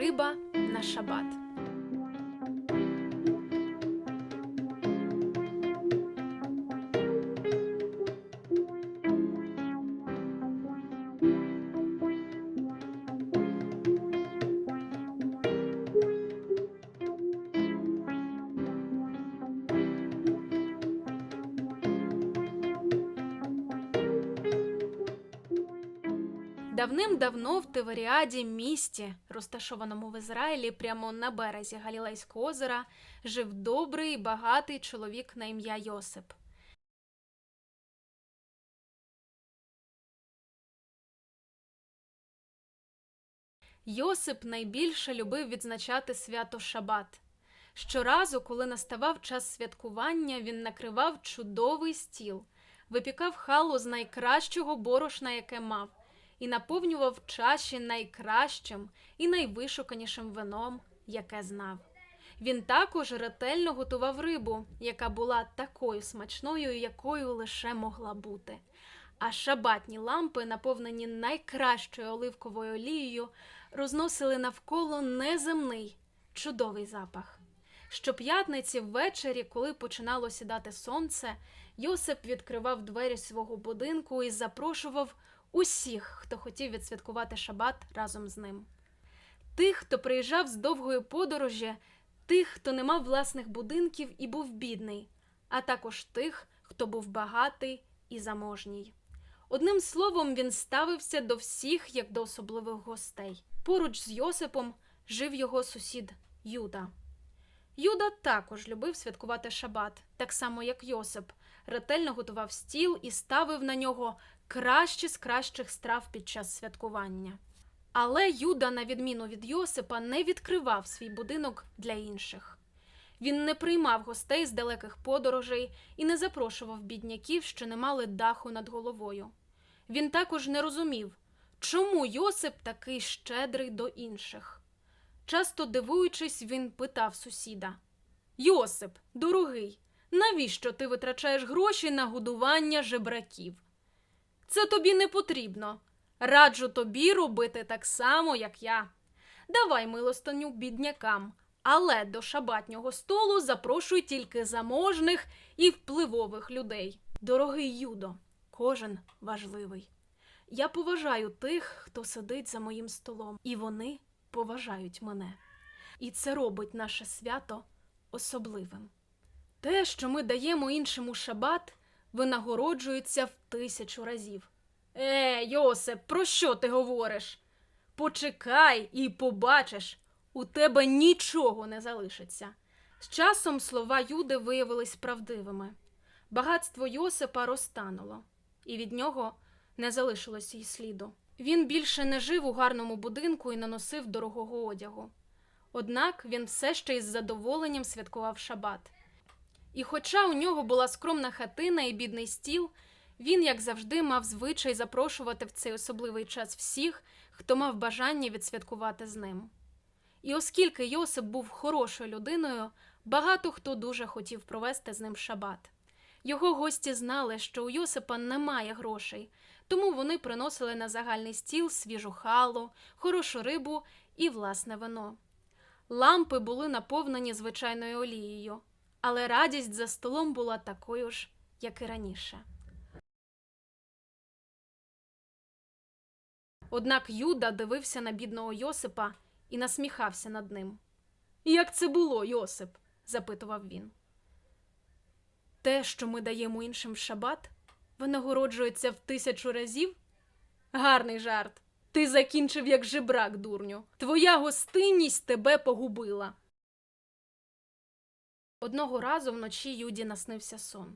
Риба на шабат. Давним-давно в Тиверіаді, місті, розташованому в Ізраїлі, прямо на березі Галілейського озера, жив добрий і багатий чоловік на ім'я Йосип. Йосип найбільше любив відзначати свято Шабат. Щоразу, коли наставав час святкування, він накривав чудовий стіл, випікав халу з найкращого борошна, яке мав, і наповнював чаші найкращим і найвишуканішим вином, яке знав. Він також ретельно готував рибу, яка була такою смачною, якою лише могла бути. А шабатні лампи, наповнені найкращою оливковою олією, розносили навколо неземний чудовий запах. Щоп'ятниці ввечері, коли починало сідати сонце, Йосип відкривав двері свого будинку і запрошував усіх, хто хотів відсвяткувати шабат разом з ним. Тих, хто приїжджав з довгої подорожі, тих, хто не мав власних будинків і був бідний, а також тих, хто був багатий і заможній. Одним словом, він ставився до всіх як до особливих гостей. Поруч з Йосипом жив його сусід Юда. Юда також любив святкувати шабат, так само як Йосип, ретельно готував стіл і ставив на нього кращі з кращих страв під час святкування. Але Юда, на відміну від Йосипа, не відкривав свій будинок для інших. Він не приймав гостей з далеких подорожей і не запрошував бідняків, що не мали даху над головою. Він також не розумів, чому Йосип такий щедрий до інших. Часто дивуючись, він питав сусіда: Йосип, дорогий, навіщо ти витрачаєш гроші на годування жебраків? Це тобі не потрібно. Раджу тобі робити так само, як я. Давай милостиню біднякам, але до шабатнього столу запрошуй тільки заможних і впливових людей. Дорогий Юдо, кожен важливий. Я поважаю тих, хто сидить за моїм столом, і вони поважають мене. І це робить наше свято особливим. Те, що ми даємо іншим у шабат, винагороджується в тисячу разів. Е, Йосип, про що ти говориш? Почекай і побачиш, у тебе нічого не залишиться. З часом слова Юди виявились правдивими. Багатство Йосипа розтануло, і від нього не залишилося й сліду. Він більше не жив у гарному будинку і не носив дорогого одягу. Однак він все ще із задоволенням святкував шабат. І хоча у нього була скромна хатина і бідний стіл, він, як завжди, мав звичай запрошувати в цей особливий час всіх, хто мав бажання відсвяткувати з ним. І оскільки Йосип був хорошою людиною, багато хто дуже хотів провести з ним шабат. Його гості знали, що у Йосипа немає грошей, тому вони приносили на загальний стіл свіжу халу, хорошу рибу і власне вино. Лампи були наповнені звичайною олією, але радість за столом була такою ж, як і раніше. Однак Юда дивився на бідного Йосипа і насміхався над ним. Як це було, Йосип? запитував він. Те, що ми даємо іншим в шабат, винагороджується в тисячу разів? Гарний жарт. Ти закінчив як жебрак, дурню. Твоя гостинність тебе погубила. Одного разу вночі Юді наснився сон.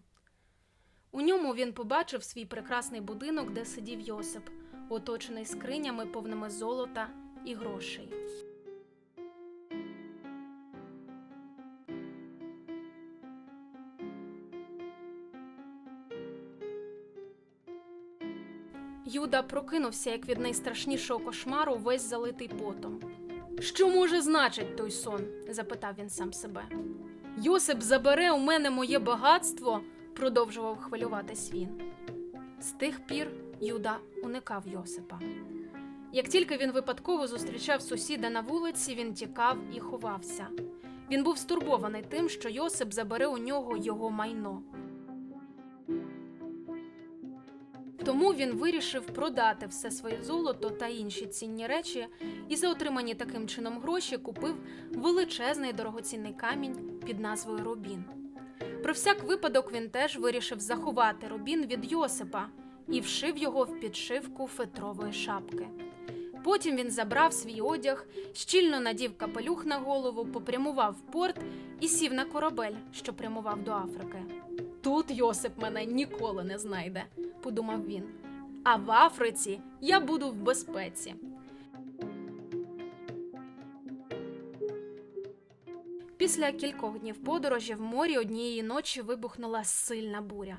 У ньому він побачив свій прекрасний будинок, де сидів Йосип, оточений скринями, повними золота і грошей. Юда прокинувся як від найстрашнішого кошмару, весь залитий потом. Що може значить той сон? запитав він сам себе. Йосип забере у мене моє багатство, продовжував хвилюватись він. З тих пір Юда уникав Йосипа. Як тільки він випадково зустрічав сусіда на вулиці, він тікав і ховався. Він був стурбований тим, що Йосип забере у нього його майно. Тому він вирішив продати все своє золото та інші цінні речі і за отримані таким чином гроші купив величезний дорогоцінний камінь під назвою Рубін. Про всяк випадок він теж вирішив заховати Рубін від Йосипа і вшив його в підшивку фетрової шапки. Потім він забрав свій одяг, щільно надів капелюх на голову, попрямував в порт і сів на корабель, що прямував до Африки. Тут Йосип мене ніколи не знайде, подумав він. А в Африці я буду в безпеці. Після кількох днів подорожі в морі однієї ночі вибухнула сильна буря.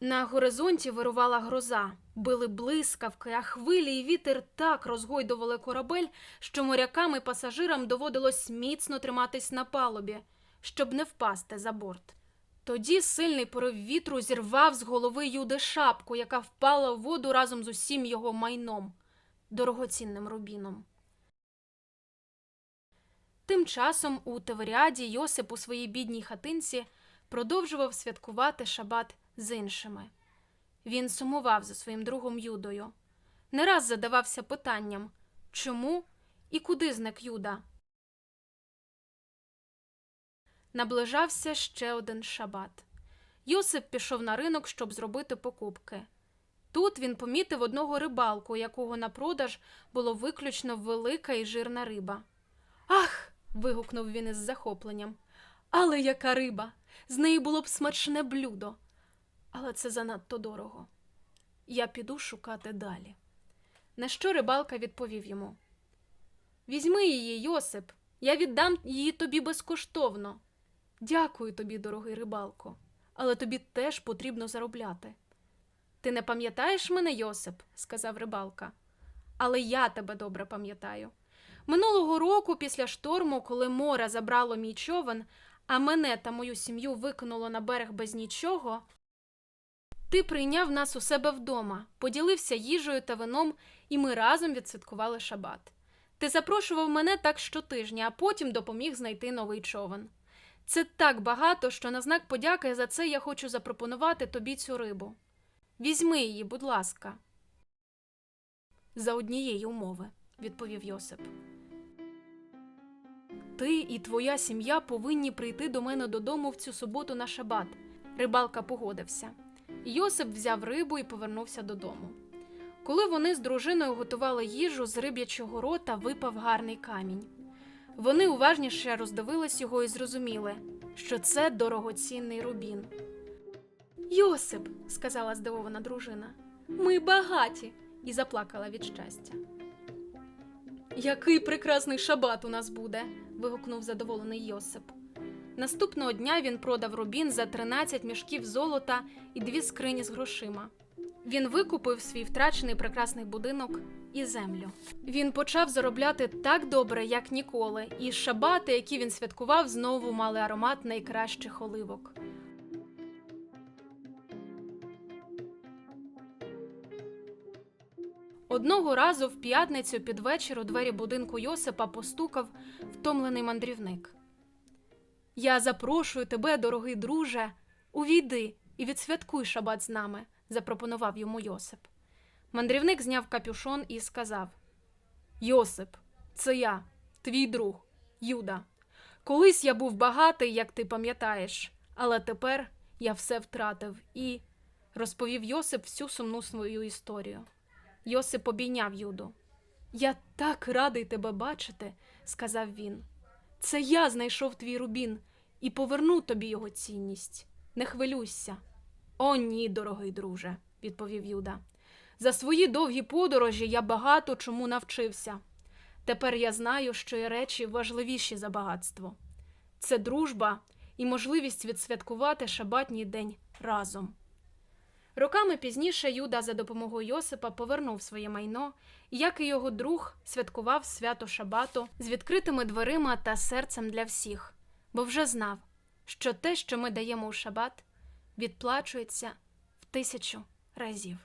На горизонті вирувала гроза, били блискавки, а хвилі і вітер так розгойдували корабель, що морякам і пасажирам доводилось міцно триматись на палубі, щоб не впасти за борт. Тоді сильний порив вітру зірвав з голови Юди шапку, яка впала в воду разом з усім його майном, дорогоцінним рубіном. Тим часом у Теверіаді Йосип у своїй бідній хатинці продовжував святкувати шабат з іншими. Він сумував за своїм другом Юдою. Не раз задавався питанням чому і куди зник Юда. Наближався ще один шабат. Йосип пішов на ринок, щоб зробити покупки. Тут він помітив одного рибалку, якого на продаж було виключно велика і жирна риба. Ах. вигукнув він із захопленням. Але яка риба! З неї було б смачне блюдо. Але це занадто дорого. Я піду шукати далі. На що рибалка відповів йому: Візьми її, Йосип, я віддам її тобі безкоштовно. Дякую тобі, дорогий рибалко, але тобі теж потрібно заробляти. Ти не пам'ятаєш мене, Йосип, сказав рибалка, але я тебе добре пам'ятаю. Минулого року, після шторму, коли море забрало мій човен, а мене та мою сім'ю викинуло на берег без нічого, ти прийняв нас у себе вдома, поділився їжею та вином, і ми разом відсвяткували шабат. Ти запрошував мене так щотижня, а потім допоміг знайти новий човен. Це так багато, що на знак подяки за це я хочу запропонувати тобі цю рибу. Візьми її, будь ласка. За однієї умови, відповів Йосип. Ти і твоя сім'я повинні прийти до мене додому в цю суботу на шабат. Рибалка погодився. Йосип взяв рибу і повернувся додому. Коли вони з дружиною готували їжу, з риб'ячого рота випав гарний камінь. Вони уважніше роздивились його і зрозуміли, що це дорогоцінний рубін. Йосип, сказала здивована дружина, ми багаті, і заплакала від щастя. Який прекрасний шабат у нас буде. вигукнув задоволений Йосип. Наступного дня він продав рубін за 13 мішків золота і дві скрині з грошима. Він викупив свій втрачений прекрасний будинок і землю. Він почав заробляти так добре, як ніколи, і шабати, які він святкував, знову мали аромат найкращих оливок. Одного разу в п'ятницю під вечір у двері будинку Йосипа постукав втомлений мандрівник. Я запрошую тебе, дорогий друже, увійди і відсвяткуй шабат з нами, запропонував йому Йосип. Мандрівник зняв капюшон і сказав: Йосип, це я, твій друг, Юда. Колись я був багатий, як ти пам'ятаєш, але тепер я все втратив і розповів Йосип всю сумну свою історію. Йосип обійняв Юду. Я так радий тебе бачити, сказав він. Це я знайшов твій рубін і поверну тобі його цінність. Не хвилюйся. О, ні, дорогий друже, відповів Юда. За свої довгі подорожі я багато чому навчився. Тепер я знаю, що є речі важливіші за багатство. Це дружба і можливість відсвяткувати шабатній день разом. Роками пізніше Юда за допомогою Йосипа повернув своє майно, і, як і його друг, святкував свято Шабату з відкритими дверима та серцем для всіх, бо вже знав, що те, що ми даємо у шабат, відплачується в тисячу разів.